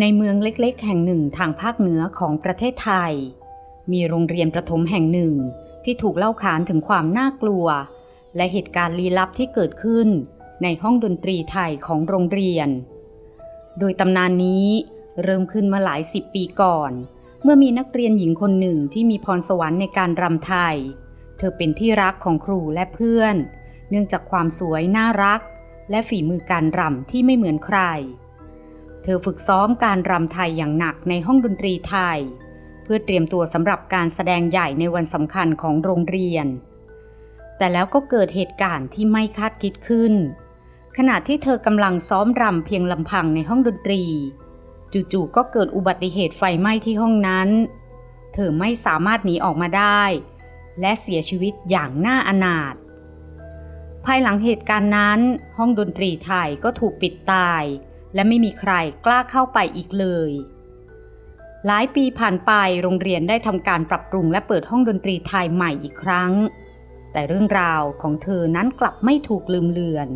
ในเมืองเล็กๆ แห่งหนึ่งทางภาคเหนือของประเทศไทย มีโรงเรียนประถมแห่งหนึ่งที่ถูกเล่าขานถึงความน่ากลัว และเหตุการณ์ลี้ลับที่เกิดขึ้น ในห้องดนตรีไทยของโรงเรียน โดยตำนานนี้เริ่มขึ้นมาหลายสิบปีก่อน เมื่อมีนักเรียนหญิงคนหนึ่งที่มีพรสวรรค์ในการรำไทย เธอเป็นที่รักของครูและเพื่อน เนื่องจากความสวยน่ารัก และฝีมือการรำที่ไม่เหมือนใคร เธอฝึกซ้อมการรำไทยอย่างหนักในห้องดนตรีไทย เพื่อเตรียมตัวสำหรับการแสดงใหญ่ในวันสำคัญของโรงเรียน แต่แล้วก็เกิดเหตุการณ์ที่ไม่คาดคิดขึ้น ขณะที่เธอกำลังซ้อมรำเพียงลำพังในห้องดนตรี จู่ๆก็เกิดอุบัติเหตุไฟไหม้ที่ห้องนั้น เธอไม่สามารถหนีออกมาได้ และเสียชีวิตอย่างน่าอนาถภายหลังเหตุการณ์นั้น ห้องดนตรีไทยก็ถูกปิดตาย และไม่มีใครกล้าเข้าไปอีกเลย หลายปีผ่านไปโรงเรียนได้ทำการปรับปรุงและเปิดห้องดนตรีไทยใหม่อีกครั้ง แต่เรื่องราวของเธอนั้นกลับไม่ถูกลืมเลือน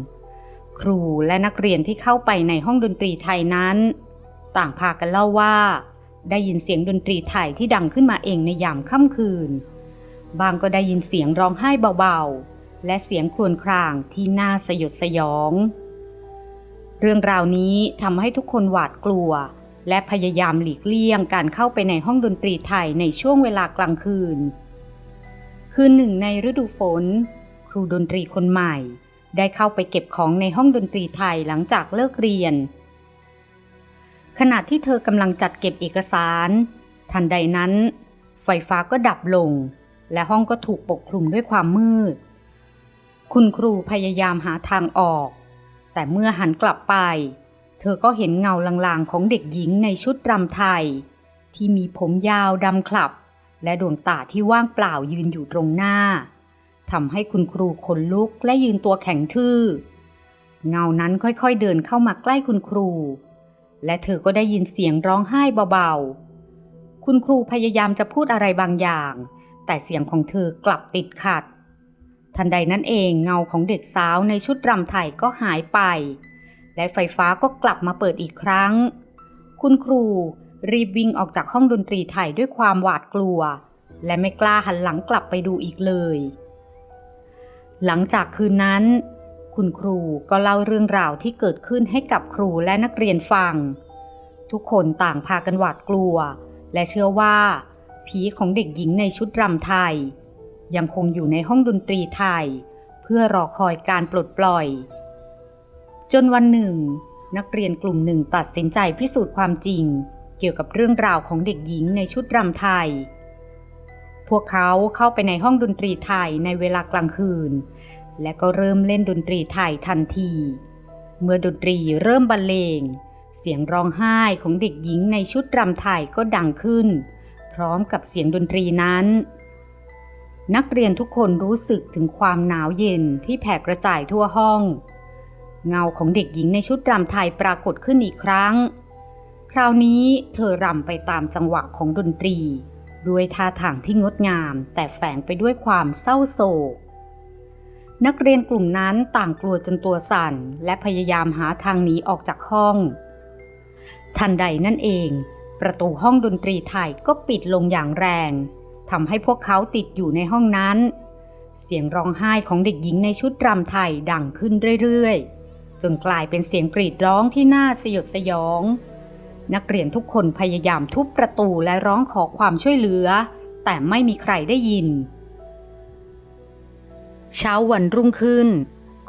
ครูและนักเรียนที่เข้าไปในห้องดนตรีไทยนั้น ต่างพากันเล่าว่า ได้ยินเสียงดนตรีไทยที่ดังขึ้นมาเองในยามค่ำคืน บางก็ได้ยินเสียงร้องไห้เบาๆและเสียงครวญครางที่น่าสยดสยอง เรื่องราวนี้ทำให้ทุกคนหวาดกลัว และพยายามหลีกเลี่ยงการเข้าไปในห้องดนตรีไทยในช่วงเวลากลางคืน คืนหนึ่งในฤดูฝน ครูดนตรีคนใหม่ ได้เข้าไปเก็บของในห้องดนตรีไทยหลังจากเลิกเรียน ขณะที่เธอกำลังจัดเก็บเอกสาร ทันใดนั้น ไฟฟ้าก็ดับลง และห้องก็ถูกปกคลุมด้วยความมืด คุณครูพยายามหาทางออก แต่เมื่อหันกลับไป เธอก็เห็นเงาลางๆของเด็กหญิงในชุดรำไทย ที่มีผมยาวดำคลับ และดวงตาที่ว่างเปล่ายืนอยู่ตรงหน้าทำให้คุณครูขนลุกและยืนตัวแข็งทื่อ เงานั้นค่อยๆเดินเข้ามาใกล้คุณครู และเธอก็ได้ยินเสียงร้องไห้เบาๆ คุณครูพยายามจะพูดอะไรบางอย่าง แต่เสียงของเธอกลับติดขัด ทันใดนั้นเองเงาของเด็กสาวในชุดรำไทยก็หายไป และไฟฟ้าก็กลับมาเปิดอีกครั้ง คุณครูรีบวิ่งออกจากห้องดนตรีไทยด้วยความหวาดกลัว และไม่กล้าหันหลังกลับไปดูอีกเลย หลังจากคืนนั้น คุณครูก็เล่าเรื่องราวที่เกิดขึ้นให้กับครูและนักเรียนฟัง ทุกคนต่างพากันหวาดกลัว และเชื่อว่า ผีของเด็กหญิงในชุดรำไทย ยังคงอยู่ในห้องดนตรีไทย เพื่อรอคอยการปลดปล่อย จนวันหนึ่ง นักเรียนกลุ่มหนึ่งตัดสินใจพิสูจน์ความจริง เกี่ยวกับเรื่องราวของเด็กหญิงในชุดรำไทย พวกเขาเข้าไปในห้องดนตรีไทยในเวลากลางคืน และก็เริ่มเล่นดนตรีไทยทันที เมื่อดนตรีเริ่มบรรเลง เสียงร้องไห้ของเด็กหญิงในชุดรำไทยก็ดังขึ้น พร้อมกับเสียงดนตรีนั้น นักเรียนทุกคนรู้สึกถึงความหนาวเย็นที่แผ่กระจายทั่วห้อง เงาของเด็กหญิงในชุดรำไทยปรากฏขึ้นอีกครั้ง คราวนี้เธอรำไปตามจังหวะของดนตรี ด้วยท่าทางที่งดงาม แต่แฝงไปด้วยความเศร้าโศก นักเรียนกลุ่มนั้นต่างกลัวจนตัวสั่น และพยายามหาทางหนีออกจากห้อง ทันใดนั่นเอง ประตูห้องดนตรีไทยก็ปิดลงอย่างแรง ทำให้พวกเขาติดอยู่ในห้องนั้น เสียงร้องไห้ของเด็กหญิงในชุดรำไทยดังขึ้นเรื่อยๆ จนกลายเป็นเสียงกรีดร้องที่น่าสยดสยอง นักเรียนทุกคนพยายามทุบประตูและร้องขอความช่วยเหลือ แต่ไม่มีใครได้ยิน เช้าวันรุ่งขึ้น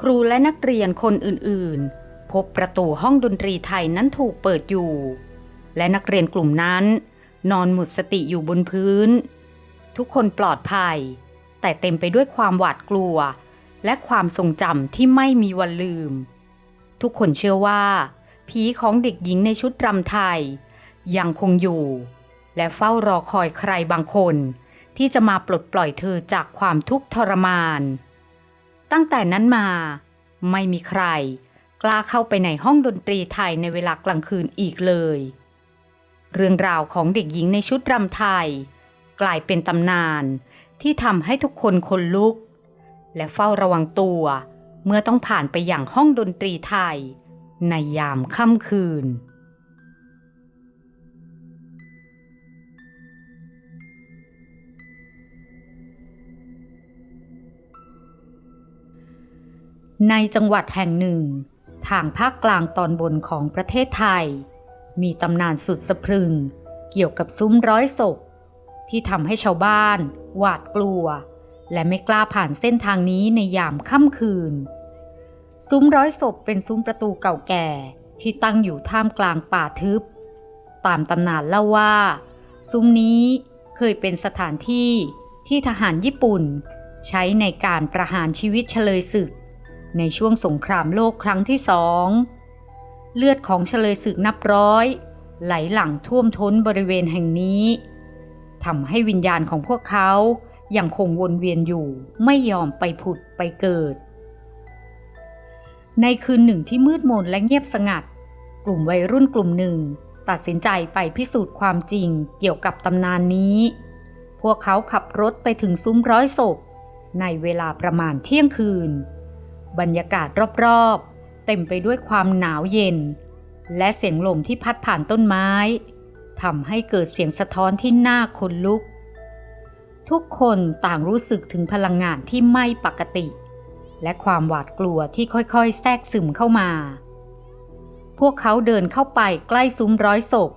ครูและนักเรียนคนอื่นๆ พบประตูห้องดนตรีไทยนั้นถูกเปิดอยู่ และนักเรียนกลุ่มนั้น นอนหมดสติอยู่บนพื้น ทุกคนปลอดภัย แต่เต็มไปด้วยความหวาดกลัว และความทรงจำที่ไม่มีวันลืม ทุกคนเชื่อว่า ผีของเด็กหญิงในชุดรำไทย ยังคงอยู่ และเฝ้ารอคอยใครบางคน ที่จะมาปลดปล่อยเธอจากความทุกข์ทรมาน ตั้งแต่นั้นมา ไม่มีใคร กล้าเข้าไปในห้องดนตรีไทยในเวลากลางคืนอีกเลย เรื่องราวของเด็กหญิงในชุดรำไทย กลายเป็นตำนานที่ทำให้ทุกคนคนลุก และเฝ้าระวังตัวเมื่อต้องผ่านไปอย่างห้องดนตรีไทย ในยามค่ำคืน ในจังหวัดแห่งหนึ่ง ทางภาคกลางตอนบนของประเทศไทย มีตำนานสุดสะพรึง เกี่ยวกับซุ้มร้อยศพ ที่ทำให้ชาวบ้าน หวาดกลัว และไม่กล้าผ่านเส้นทางนี้ในยามค่ำคืน ซุ้มร้อยศพเป็นซุ้มประตูเก่าแก่ที่ตั้งอยู่ท่ามกลางป่าทึบ ตามตำนานเล่าว่า ซุ้มนี้เคยเป็นสถานที่ที่ทหารญี่ปุ่น ใช้ในการประหารชีวิตเฉลยศึก ในช่วงสงครามโลกครั้งที่สองเลือดของเฉลยศึกนับร้อย ไหลหลั่งท่วมท้นบริเวณแห่งนี้ ทำให้วิญญาณของพวกเขายังคงวนเวียนอยู่ไม่ยอมไปผุดไปเกิด ในคืนหนึ่งที่มืดมนและเงียบสงัด กลุ่มวัยรุ่นกลุ่มหนึ่ง ตัดสินใจไปพิสูจน์ความจริงเกี่ยวกับตำนานนี้ พวกเขาขับรถไปถึงซุ้มร้อยศพ ในเวลาประมาณเที่ยงคืน บรรยากาศรอบๆ เต็มไปด้วยความหนาวเย็น และเสียงลมที่พัดผ่านต้นไม้ ทำให้เกิดเสียงสะท้อนที่น่าขนลุก ทุกคนต่างรู้สึกถึงพลังงานที่ไม่ปกติ และความหวาดกลัวที่ค่อยๆ แทรกซึมเข้ามา พวกเขาเดินเข้าไปใกล้ซุ้มร้อยศพ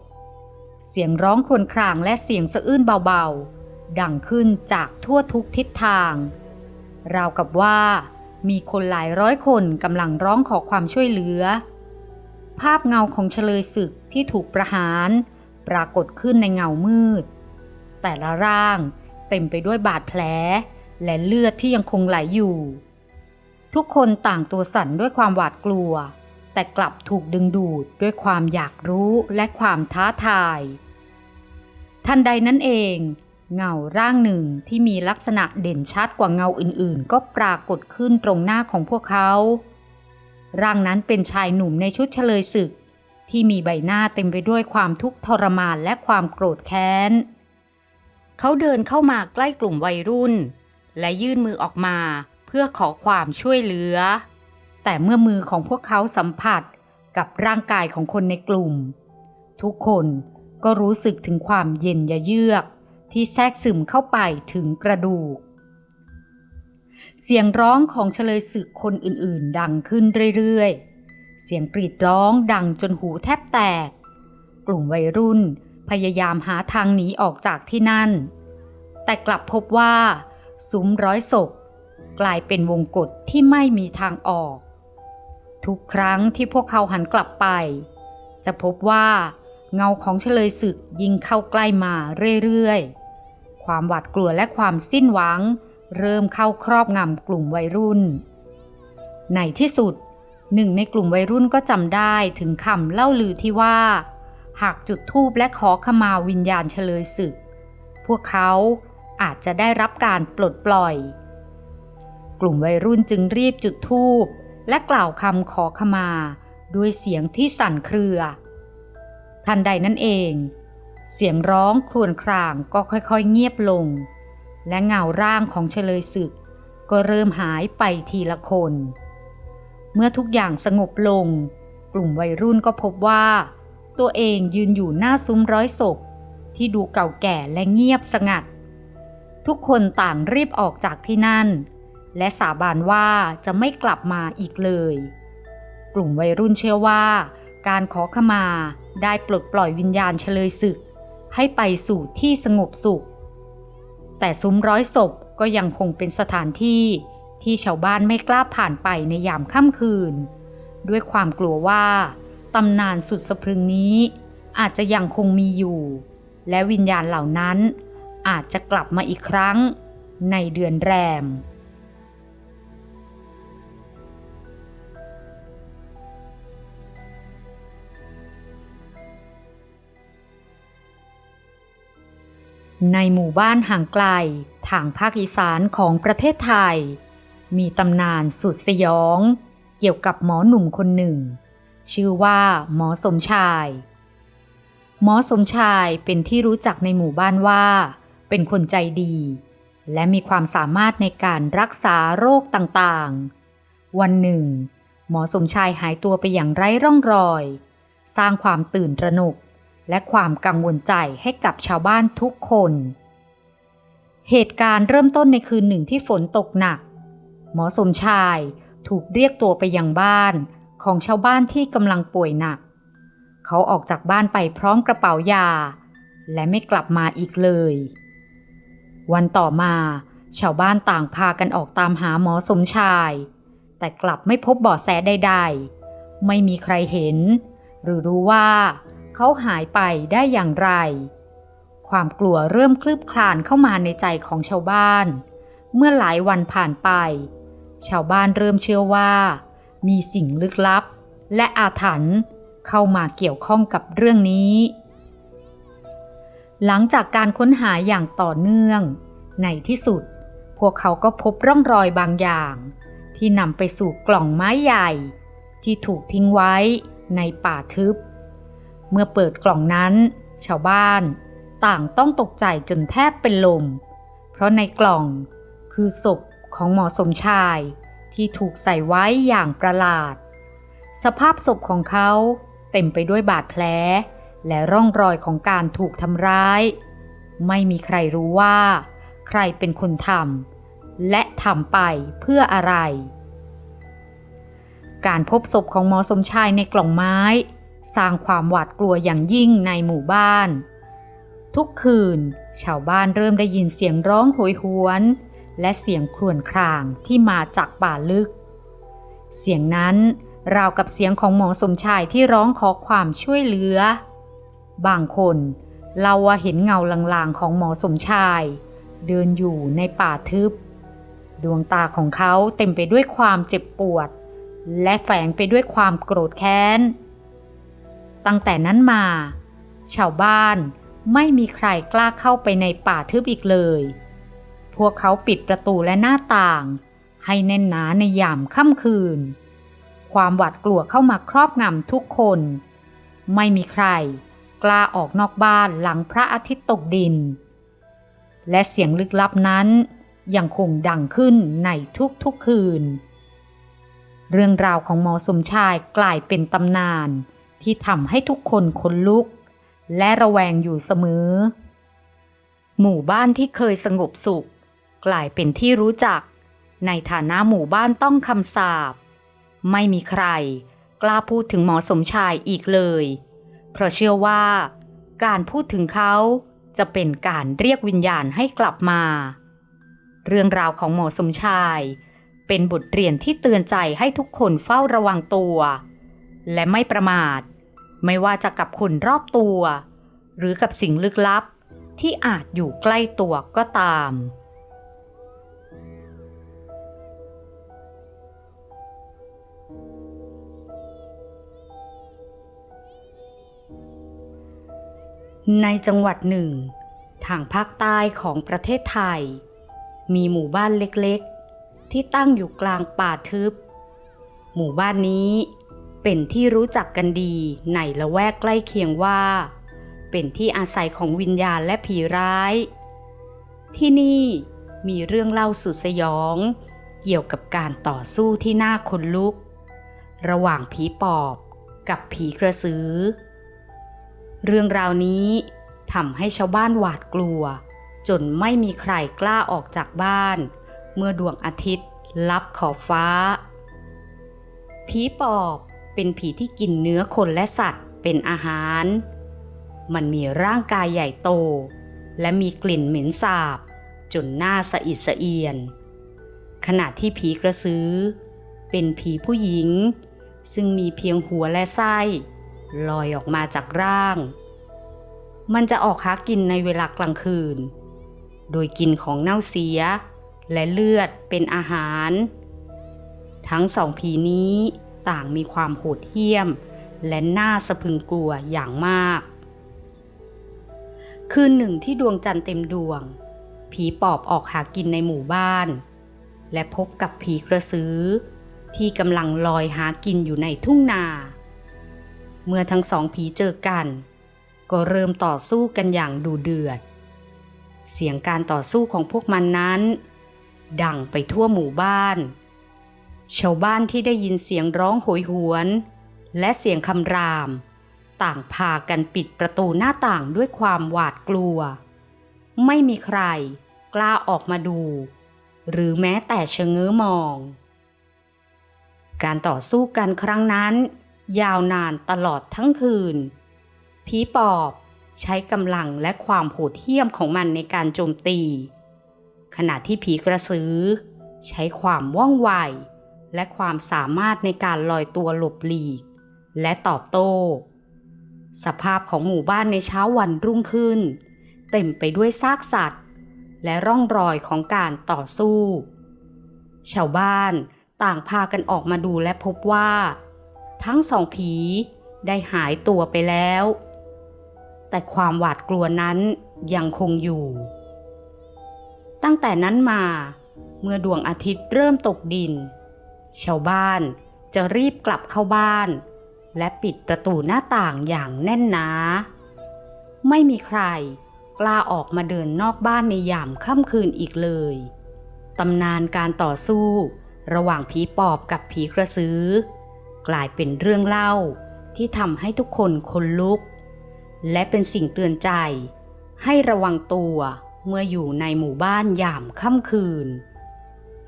เสียงร้องครวญครางและเสียงสะอื้นเบาๆ ดังขึ้นจากทั่วทุกทิศทาง ราวกับว่ามีคนหลายร้อยคนกำลังร้องขอความช่วยเหลือ ภาพเงาของเฉลยศึกที่ถูกประหาร ปรากฏขึ้นในเงามืด แต่ละร่างเต็มไปด้วยบาดแผล และเลือดที่ยังคงไหลอยู่ ทุกคนต่างตัวสั่นด้วยความหวาดกลัว แต่กลับถูกดึงดูดด้วยความอยากรู้และความท้าทาย ทันใดนั้นเอง เงาร่างหนึ่งที่มีลักษณะเด่นชัดกว่าเงาอื่นๆ ก็ปรากฏขึ้นตรงหน้าของพวกเขา ร่างนั้นเป็นชายหนุ่มในชุดเฉลยศึก ที่มีใบหน้าเต็มไปด้วยความทุกข์ทรมานและความโกรธแค้น เขาเดินเข้ามาใกล้กลุ่มวัยรุ่น และยื่นมือออกมาเพื่อขอความช่วยเหลือ แต่เมื่อมือของพวกเขาสัมผัสกับร่างกายของคนในกลุ่ม ทุกคนก็รู้สึกถึงความเย็นยะเยือก ที่แทรกซึมเข้าไปถึงกระดูก เสียงร้องของเฉลยศึกคนอื่นๆ ดังขึ้นเรื่อยๆ เสียงกรีดร้องดังจนหูแทบแตก กลุ่มวัยรุ่นพยายามหาทางหนีออกจากที่นั่น แต่กลับพบว่าซุ้มร้อยศพกลายเป็นวงกฏที่ไม่มีทางออก ทุกครั้งที่พวกเขาหันกลับไป จะพบว่าเงาของเฉลยศึกยิงเข้าใกล้มาเรื่อยๆ ความหวาดกลัวและความสิ้นหวัง เริ่มเข้าครอบงำกลุ่มวัยรุ่น ในที่สุด หนึ่งในกลุ่มวัยรุ่นก็จำได้ถึงคำเล่าลือที่ว่า หากจุดธูปและขอขมาวิญญาณเฉลยศึก พวกเขาอาจจะได้รับการปลดปล่อย กลุ่มวัยรุ่นจึงรีบจุดธูปและกล่าวคำขอขมาด้วยเสียงที่สั่นเครือ ทันใดนั้นเอง เสียงร้องครวญครางก็ค่อยๆเงียบลง และเงาร่างของเฉลยศึก ก็เริ่มหายไปทีละคน เมื่อทุกอย่างสงบลง กลุ่มวัยรุ่นก็พบว่า ตัวเองยืนอยู่หน้าซุ้มร้อยศพ ที่ดูเก่าแก่และเงียบสงัด ทุกคนต่างรีบออกจากที่นั่น และสาบานว่าจะไม่กลับมาอีกเลย กลุ่มวัยรุ่นเชื่อว่า การขอขมาได้ปลดปล่อยวิญญาณเฉลยศึก ให้ไปสู่ที่สงบสุข แต่ซุ้มร้อยศพก็ยังคงเป็นสถานที่ ที่ชาวบ้านไม่กล้าผ่านไปในยามค่ำคืน ด้วยความกลัวว่าตำนานสุดสะพรึงนี้อาจจะยังคงมีอยู่ และวิญญาณเหล่านั้นอาจจะกลับมาอีกครั้งในเดือนแรม ในหมู่บ้านห่างไกลทางภาคอีสานของประเทศไทย มีตำนานสุดสยอง เกี่ยวกับหมอหนุ่มคนหนึ่ง ชื่อว่าหมอสมชาย หมอสมชายเป็นที่รู้จักในหมู่บ้านว่า เป็นคนใจดี และมีความสามารถในการรักษาโรคต่างๆ วันหนึ่ง หมอสมชายหายตัวไปอย่างไร้ร่องรอย สร้างความตื่นตระหนกและความกังวลใจให้กับชาวบ้านทุกคน เหตุการณ์เริ่มต้นในคืนหนึ่งที่ฝนตกหนัก หมอสมชายถูกเรียกตัวไปยังบ้านของชาวบ้านที่กำลังป่วยหนัก เขาออกจากบ้านไปพร้อมกระเป๋ายา และไม่กลับมาอีกเลย วันต่อมาชาวบ้านต่างพากันออกตามหาหมอสมชาย แต่กลับไม่พบเบาะแสใดๆ ไม่มีใครเห็น หรือรู้ว่า เขาหายไปได้อย่างไร ความกลัวเริ่มคลืบคลานเข้ามาในใจของชาวบ้าน เมื่อหลายวันผ่านไป ชาวบ้านเริ่มเชื่อว่า มีสิ่งลึกลับ และอาถรรพ์เข้ามาเกี่ยวข้องกับเรื่องนี้ หลังจากการค้นหาอย่างต่อเนื่อง ในที่สุด พวกเขาก็พบร่องรอยบางอย่าง ที่นำไปสู่กล่องไม้ใหญ่ ที่ถูกทิ้งไว้ในป่าทึบ เมื่อเปิดกล่องนั้น ชาวบ้านต่างต้องตกใจจนแทบเป็นลม เพราะในกล่องคือศพ ของหมอสมชาย ที่ถูกใส่ไว้อย่างประหลาด สภาพศพของเขาเต็มไปด้วยบาดแผล และร่องรอยของการถูกทำร้าย ไม่มีใครรู้ว่า ใครเป็นคนทำและทำไปเพื่ออะไร การพบศพของหมอสมชายในกล่องไม้ สร้างความหวาดกลัวอย่างยิ่งในหมู่บ้าน ทุกคืน ชาวบ้านเริ่มได้ยินเสียงร้องโหยหวน และเสียงครวญครางที่มาจากป่าลึก เสียงนั้นราวกับเสียงของหมอสมชายที่ร้องขอความช่วยเหลือ บางคนเล่าว่าเห็นเงาลางๆของหมอสมชาย เดินอยู่ในป่าทึบ ดวงตาของเขาเต็มไปด้วยความเจ็บปวด และแฝงไปด้วยความโกรธแค้น ตั้งแต่นั้นมา ชาวบ้านไม่มีใครกล้าเข้าไปในป่าทึบอีกเลย พวกเขาปิดประตูและหน้าต่าง ให้แน่นหนาในยามค่ำคืน ความหวาดกลัวเข้ามาครอบงำทุกคน ไม่มีใคร กล้าออกนอกบ้านหลังพระอาทิตย์ตกดิน และเสียงลึกลับนั้นยังคงดังขึ้นในทุกๆคืน เรื่องราวของหมอสมชายกลายเป็นตำนานที่ทำให้ทุกคนขนลุก และระแวงอยู่เสมอ หมู่บ้านที่เคยสงบสุข กลายเป็นที่รู้จัก ในฐานะหมู่บ้านต้องคำสาปไม่มีใคร กล้าพูดถึงหมอสมชายอีกเลย เพราะเชื่อว่า การพูดถึงเขาจะเป็นการเรียกวิญญาณให้กลับมา เรื่องราวของหมอสมชาย เป็นบทเรียนที่เตือนใจให้ทุกคนเฝ้าระวังตัว และไม่ประมาท ไม่ว่าจะกับคนรอบตัว หรือกับสิ่งลึกลับที่อาจอยู่ใกล้ตัวก็ตาม ในจังหวัดหนึ่ง ทางภาคใต้ของประเทศไทย มีหมู่บ้านเล็กๆ ที่ตั้งอยู่กลางป่าทึบ หมู่บ้านนี้เป็นที่รู้จักกันดีในละแวกใกล้เคียงว่า เป็นที่อาศัยของวิญญาณและผีร้าย ที่นี่มีเรื่องเล่าสุดสยอง เกี่ยวกับการต่อสู้ที่น่าขนลุก ระหว่างผีปอบกับผีกระสือ เรื่องราวนี้ทำให้ชาวบ้านหวาดกลัว จนไม่มีใครกล้าออกจากบ้าน เมื่อดวงอาทิตย์ลับขอบฟ้า ผีปอบเป็นผีที่กินเนื้อคนและสัตว์เป็นอาหาร มันมีร่างกายใหญ่โต และมีกลิ่นเหม็นสาบ จนหน้าสะอิดสะเอียน ขณะที่ผีกระสือ เป็นผีผู้หญิง ซึ่งมีเพียงหัวและไส้ ลอยออกมาจากร่าง มันจะออกหากินในเวลากลางคืน โดยกินของเน่าเสีย และเลือดเป็นอาหาร ทั้งสองผีนี้ต่างมีความโหดเหี้ยม และน่าสะพึงกลัวอย่างมาก คืนหนึ่งที่ดวงจันทร์เต็มดวง ผีปอบออกหากินในหมู่บ้าน และพบกับผีกระสือที่กำลังลอยหากินอยู่ในทุ่งนา เมื่อทั้งสองผีเจอกัน ก็เริ่มต่อสู้กันอย่างดูเดือด เสียงการต่อสู้ของพวกมันนั้น ดังไปทั่วหมู่บ้าน ชาวบ้านที่ได้ยินเสียงร้องโหยหวน และเสียงคำราม ต่างพากันปิดประตูหน้าต่างด้วยความหวาดกลัว ไม่มีใครกล้าออกมาดู หรือแม้แต่ชะเง้อมอง การต่อสู้กันครั้งนั้น ยาวนานตลอดทั้งคืน ผีปอบใช้กำลังและความโหดเหี้ยมของมันในการโจมตี ขณะที่ผีกระสือ ใช้ความว่องไว และความสามารถในการลอยตัวหลบหลีก และตอบโต้ สภาพของหมู่บ้านในเช้าวันรุ่งขึ้น เต็มไปด้วยซากสัตว์ และร่องรอยของการต่อสู้ ชาวบ้านต่างพากันออกมาดูและพบว่า ทั้งสองผีได้หายตัวไปแล้ว แต่ความหวาดกลัวนั้นยังคงอยู่ ตั้งแต่นั้นมาเมื่อดวงอาทิตย์เริ่มตกดิน ชาวบ้านจะรีบกลับเข้าบ้าน และปิดประตูหน้าต่างอย่างแน่นหนา ไม่มีใครกล้าออกมาเดินนอกบ้านในยามค่ำคืนอีกเลย ตำนานการต่อสู้ ระหว่างผีปอบกับผีกระสือ กลายเป็นเรื่องเล่าที่ทำให้ทุกคนคนลุก และเป็นสิ่งเตือนใจ ให้ระวังตัวเมื่ออยู่ในหมู่บ้านยามค่ำคืน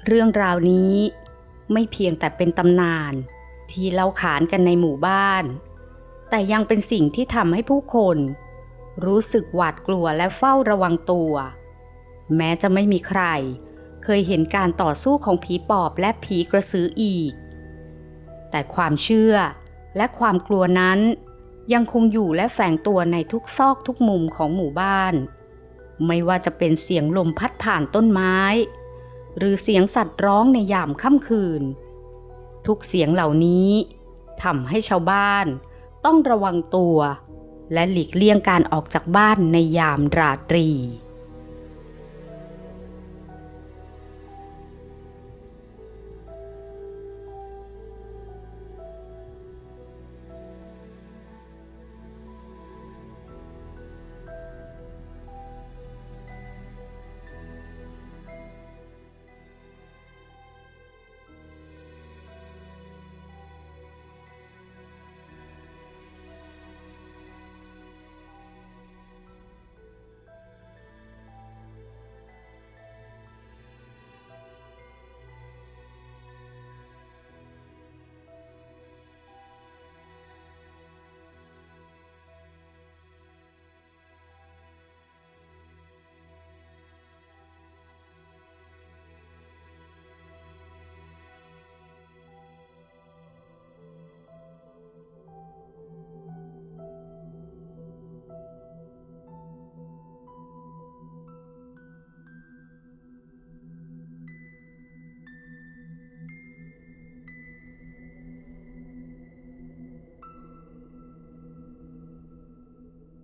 เรื่องราวนี้ไม่เพียงแต่เป็นตำนาน ที่เล่าขานกันในหมู่บ้าน แต่ยังเป็นสิ่งที่ทำให้ผู้คน รู้สึกหวาดกลัวและเฝ้าระวังตัว แม้จะไม่มีใคร เคยเห็นการต่อสู้ของผีปอบและผีกระสืออีก แต่ความเชื่อและความกลัวนั้น ยังคงอยู่และแฝงตัวในทุกซอกทุกมุมของหมู่บ้าน ไม่ว่าจะเป็นเสียงลมพัดผ่านต้นไม้ หรือเสียงสัตว์ร้องในยามค่ำคืน ทุกเสียงเหล่านี้ทำให้ชาวบ้านต้องระวังตัว และหลีกเลี่ยงการออกจากบ้านในยามราตรี